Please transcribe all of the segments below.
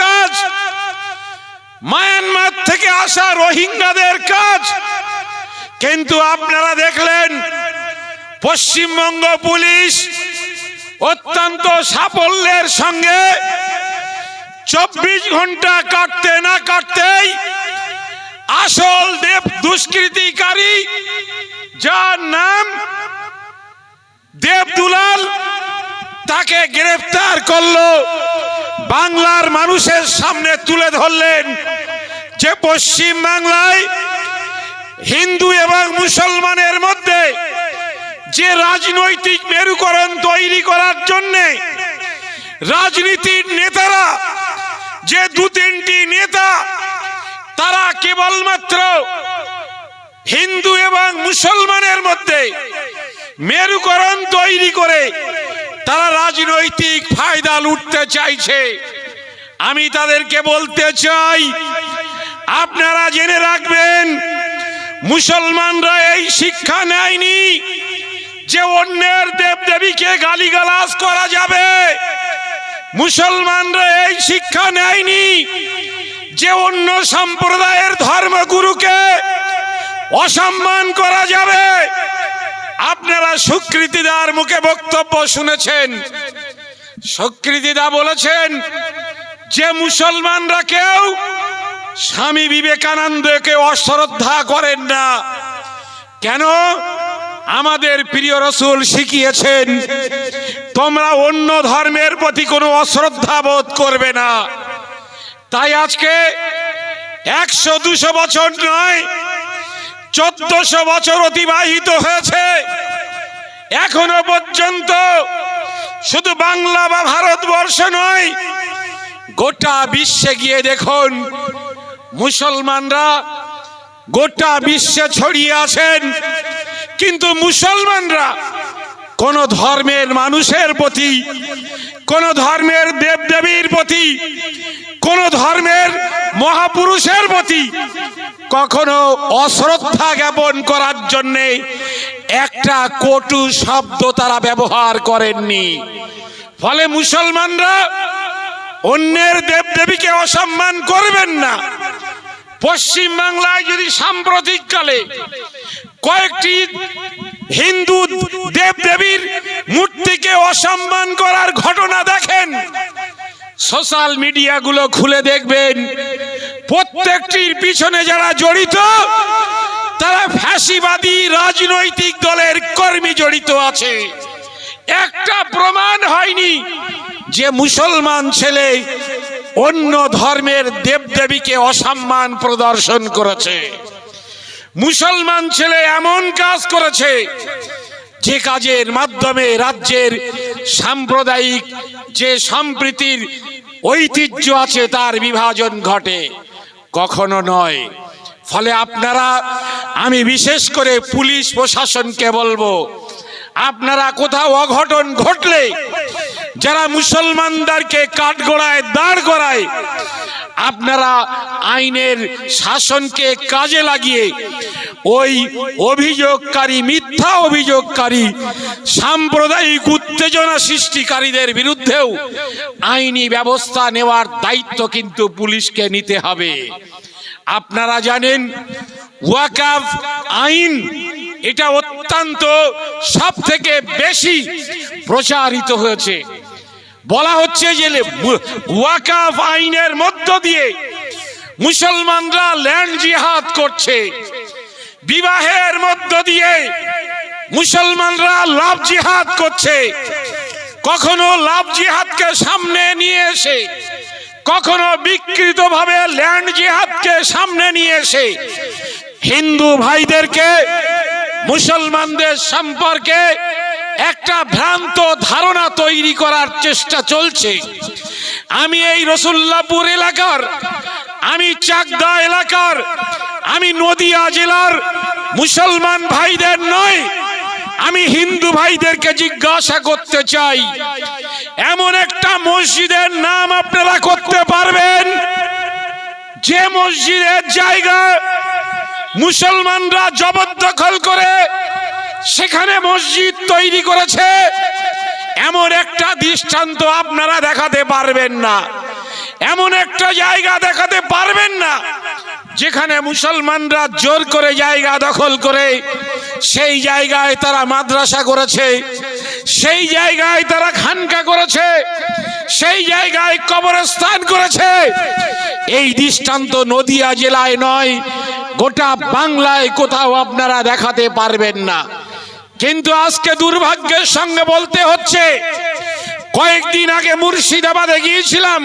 কাজ। মায়ানমার থেকে আসা রোহিঙ্গাদের কাজ। কিন্তু আপনারা দেখলেন, পশ্চিমবঙ্গ পুলিশ অত্যন্ত সাফল্যের সঙ্গে চব্বিশ ঘণ্টা কাটতে না কাটতেই আসল দেব দুষ্কৃতিকারী, যার নাম দেবদুলাল তাকে গ্রেফতার করল। বাংলার মানুষের সামনে তুলে ধরলেন যে পশ্চিম বাংলায় হিন্দু এবং মুসলমানের মধ্যে যে রাজনৈতিক মেরুকরণ তৈরি করার জন্যে রাজনীতির নেতারা, যে দু তিনটি নেতা, তারা কেবলমাত্র হিন্দু এবং মুসলমানের মধ্যে মেরুকরণ তৈরি করে তারা রাজনৈতিক ফায়দা লুটতে চাইছে। আমি তাদেরকে বলতে চাই, আপনারা জেনে রাখবেন, মুসলমানরা এই শিক্ষা নেয়নি যে অন্যের দেবদেবীকে গালিগালাজ করা যাবে। মুসলমানরা এই শিক্ষা নেয়নি যে অন্য সম্প্রদায়ের ধর্মগুরুকে অসম্মান করা যাবে। আপনারা সুকৃতিদার মুখে বক্তব্য শুনেছেন। সুকৃতিদা বলেছেন, যে মুসলমানরা কেউ স্বামী বিবেকানন্দকে অশ্রদ্ধা করেন না, কেন আমাদের প্রিয় রসুল শিখিয়েছেন, তোমরা অন্য ধর্মের প্রতি কোনো অশ্রদ্ধা বোধ করবে না। তাই আজকে একশো দুশো বছর নয় চোদ্দশো বছর অতিবাহিত হয়েছে। এখনও পর্যন্ত শুধু বাংলা বা ভারতবর্ষ নয়, গোটা বিশ্বে গিয়ে দেখুন, মুসলমানরা গোটা বিশ্বে ছড়িয়ে আছেন। কিন্তু মুসলমানরা কোন ধর্মের মানুষের প্রতি, কোন ধর্মের দেবদেবীর প্রতি, কোন ধর্মের মহাপুরুষের প্রতি কখনো অশ্রদ্ধা জ্ঞাপন করার জন্যে একটা কটু শব্দ তারা ব্যবহার করেননি। ফলে মুসলমানরা অন্যের দেবদেবীকে অসম্মান করবেন না। পশ্চিম বাংলায় যদি সাম্প্রতিককালে কয়েকটি হিন্দু দেবদেবীর মূর্তিকে অসম্মান করার ঘটনা দেখেন, সোশ্যাল মিডিয়াগুলো খুলে দেখবেন প্রত্যেকটির পিছনে যারা জড়িত, তারা ফ্যাসিবাদী রাজনৈতিক দলের কর্মী জড়িত আছে। একটা প্রমাণ হয়নি যে মুসলমান ছেলে অন্য ধর্মের দেবদেবীকে অসম্মান প্রদর্শন করেছে। মুসলমান ছেলে এমন কাজ করেছে যে কাজের মাধ্যমে রাজ্যের সাম্প্রদায়িক যে সম্প্রীতির ঐতিহ্য আছে, তার বিভাজন ঘটে। কখনো নয়। ফলে আপনারা, আমি বিশেষ করে পুলিশ প্রশাসনকে বলব, আপনারা কোথাও অঘটন ঘটলে, যারা মুসলমানদেরকে কাঠগড়ায় দাঁড় করায়, আপনারা আইনের শাসনকে কাজে লাগিয়ে ওই অভিযোগকারী মিথ্যা অভিযোগকারী, সাম্প্রদায়িক উত্তেজনা সৃষ্টিকারীদের বিরুদ্ধেও আইনি ব্যবস্থা নেওয়ার দায়িত্ব কিন্তু পুলিশকে নিতে হবে। আপনারা জানেন, ওয়াকাফ আইন এটা অত্যন্ত সব থেকে বেশি প্রচারিত হয়েছে। বলা হচ্ছে যে ওয়াকাফ আইনের মধ্য দিয়ে মুসলমানরা ল্যান্ড জিহাদ করছে। বিবাহের মধ্য দিয়ে মুসলমানরা লাভ জিহাদ করছে। কখনো লাভ জিহাদকে সামনে নিয়ে এসে, কখনো বিকৃতভাবে ল্যান্ড জিহাদকে সামনে নিয়ে এসে, হিন্দু ভাইদেরকে, মুসলমানদের সম্পর্কে একটা ভ্রান্ত ধারণা তৈরি করার চেষ্টা চলছে। আমি এই রসুল্লাপুর এলাকার, আমি চাকদা এলাকার, আমি নদিয়া জেলার মুসলমান ভাইদের নয় আমি হিন্দু ভাইদেরকে জিজ্ঞাসা করতে চাই, এমন একটা মসজিদের নাম আপনারা করতে পারবেন? যে মসজিদের জায়গা মুসলমানরা জবরদখল করে সেখানে মসজিদ তৈরি করেছে, এমন একটা দৃষ্টান্ত আপনারা দেখাতে পারবেন না। এমন একটা জায়গা দেখাতে পারবেন না, যেখানে মুসলমানরা জোর করে জায়গা দখল করে সেই জায়গায় তারা মাদ্রাসা করেছে, সেই জায়গায় তারা খানকা করেছে, সেই জায়গায় কবরস্থান করেছে। এই দৃষ্টান্ত নদিয়া জেলায় নয়, গোটা বাংলায় কোথাও আপনারা দেখাতে পারবেন না। কিন্তু আজকে দুর্ভাগ্যের সঙ্গে বলতে হচ্ছে, কয়েকদিন আগে মুর্শিদাবাদে গিয়েছিলাম।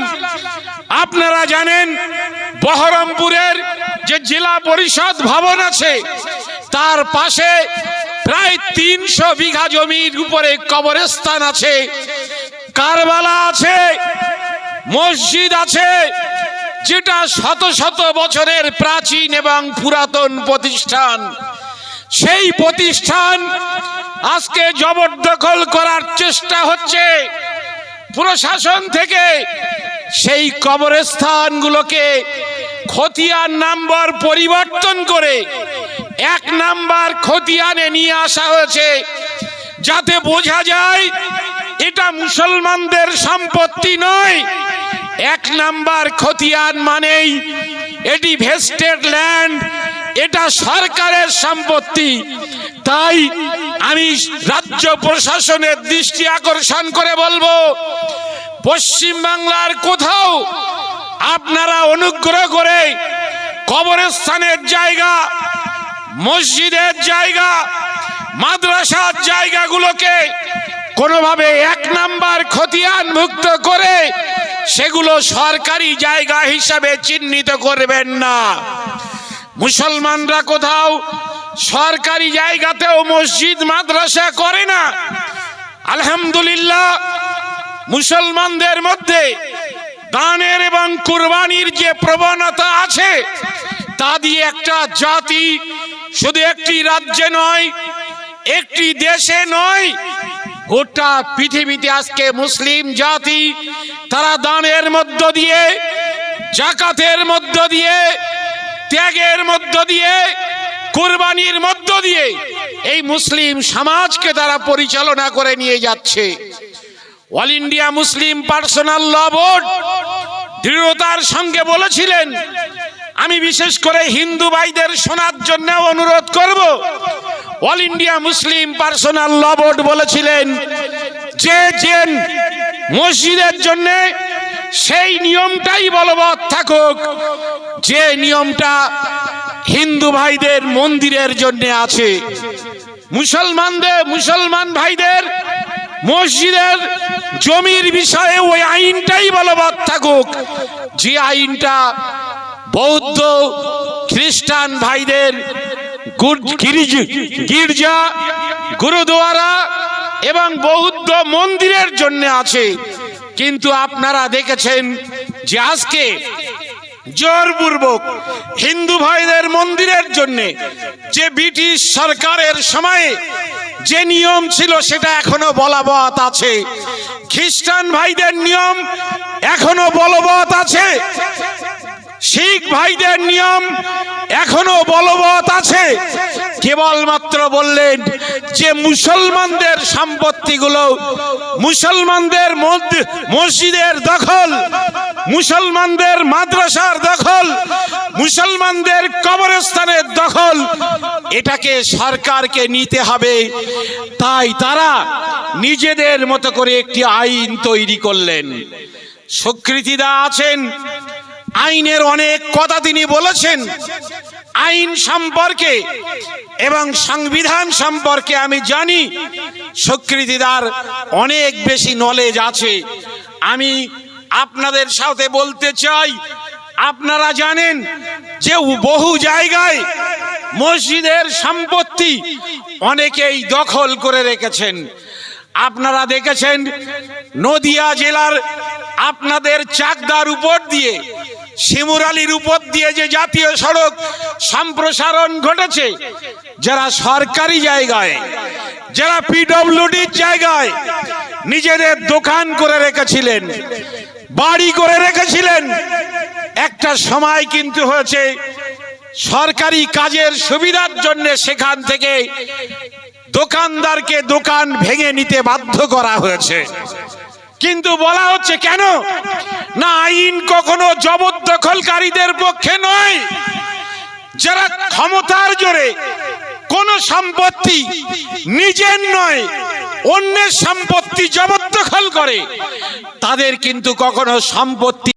আপনারা জানেন, বহরমপুরের যে জেলা পরিষদ ভবন আছে তার পাশে প্রায় তিনশো বিঘা জমির উপরে কবরস্থান আছে, কারবালা আছে, মসজিদ আছে, যেটা শত শত বছরের প্রাচীন এবং পুরাতন প্রতিষ্ঠান। সেই প্রতিষ্ঠান আজকে জবরদখল করার চেষ্টা হচ্ছে। প্রশাসন থেকে সেই কবরস্থানগুলোকে খতিয়ান নাম্বার পরিবর্তন করে এক নাম্বার খতিয়ানে নিয়ে আসা হয়েছে। যাতে বোঝা যায়, এটা মুসলমানদের সম্পত্তি নয়। এক নাম্বার খতিয়ান মানেই এটি ভেস্টেড ল্যান্ড, এটা সরকারের সম্পত্তি। তাই আমি রাজ্য প্রশাসনের দৃষ্টি আকর্ষণ করে বলব পশ্চিম বাংলার কোথাও আপনারা অনুগ্রহ করে কবরস্থানের জায়গা মসজিদের জায়গা, মাদ্রাসার জায়গাগুলোকে কোনোভাবে এক নাম্বার খতিয়ান মুক্ত করে সেগুলো সরকারি জায়গা হিসাবে চিহ্নিত করবেন না। মুসলমানরা কোথাও সরকারি জায়গাতেও মসজিদ, মাদ্রাসা করে না। আলহামদুলিল্লাহ, মুসলমানদের মধ্যে দানের এবং কুরবানির যে প্রবণতা আছে, তা দিয়ে একটা জাতি শুধু একটি রাজ্যে নয়, একটি দেশে নয়, গোটা পৃথিবীতে আজকে মুসলিম জাতি তারা দানের মধ্য দিয়ে, জাকাতের মধ্য দিয়ে, ত্যাগের মধ্য দিয়ে, কুরবানির মধ্য দিয়ে এই মুসলিম সমাজকে তারা পরিচালনা করে নিয়ে যাচ্ছে। All India Muslim personal law board দৃঢ়তার সঙ্গে বলেছিলেন আমি বিশেষ করে হিন্দু ভাইদের শোনার জন্য অনুরোধ করব। All India Muslim personal law board বলেছিলেন, যে যে মসজিদের জন্য সেই নিয়মটাই বলবৎ থাকুক, যে নিয়মটা হিন্দু ভাইদের মন্দিরের জন্য আছে। মুসলমানদের, মুসলমান ভাইদের মসজিদের জমির বিষয়ে ওই আইনটাই বলবৎ থাকুক, যে আইনটা বৌদ্ধ, খ্রিস্টান ভাইদের গির্জা, গুরুদুয়ারা এবং বৌদ্ধ মন্দিরের জন্য আছে। কিন্তু আপনারা দেখেছেন যে আজকে জোরপূর্বক হিন্দু ভাইদের মন্দিরের জন্য যে ব্রিটিশ সরকারের সময়ে যে নিয়ম ছিল সেটা এখনও বলবৎ আছে। খ্রিস্টান ভাইদের নিয়ম এখনও বলবৎ আছে। শিখ ভাইদের নিয়ম এখনও বলবৎ আছে। কেবলমাত্র বললেন যে মুসলমানদের সম্পত্তিগুলো মুসলমানদের মসজিদের দখল, মুসলমানদের মাদ্রাসার দখল, মুসলমানদের কবরস্থানের দখল, এটাকে সরকারকে নিতে হবে। তাই তারা নিজেদের মতো করে একটি আইন তৈরি করলেন। স্বীকৃতিদা আছেন আইনের অনেক কথা তিনি বলেছেন। আইন সম্পর্কে এবং সংবিধান সম্পর্কে আমি জানি। স্বীকৃতিদার অনেক বেশি নলেজ আছে। আমি আপনাদের সাথে বলতে চাই, আপনারা জানেন যে বহু জায়গায় মসজিদের সম্পত্তি অনেকেই দখল করে রেখেছেন। আপনারা দেখেছেন নদিয়া জেলার আপনাদের চাকদার উপর দিয়ে শিমুরালির উপর দিয়ে যে জাতীয় সড়ক সম্প্রসারণ ঘটেছে, যারা সরকারি জায়গায়, যারা পিডব্লিউডির জায়গায় নিজেদের দোকান করে রেখেছিলেন, বাড়ি করে রেখেছিলেন, একটা সময় কিন্তু হয়েছে সরকারি কাজের সুবিধার জন্য সেখান থেকে দোকানদারকে দোকান ভেঙে নিতে বাধ্য করা হয়েছে। কিন্তু বলা হচ্ছে কেন? না আইন কখনো জবরদখলকারীদের পক্ষে নয়। যারা ক্ষমতার জোরে কোন সম্পত্তি নিজের নয়, অন্যের সম্পত্তি জবরদখল করে, তাদের কিন্তু কখনো সম্পত্তি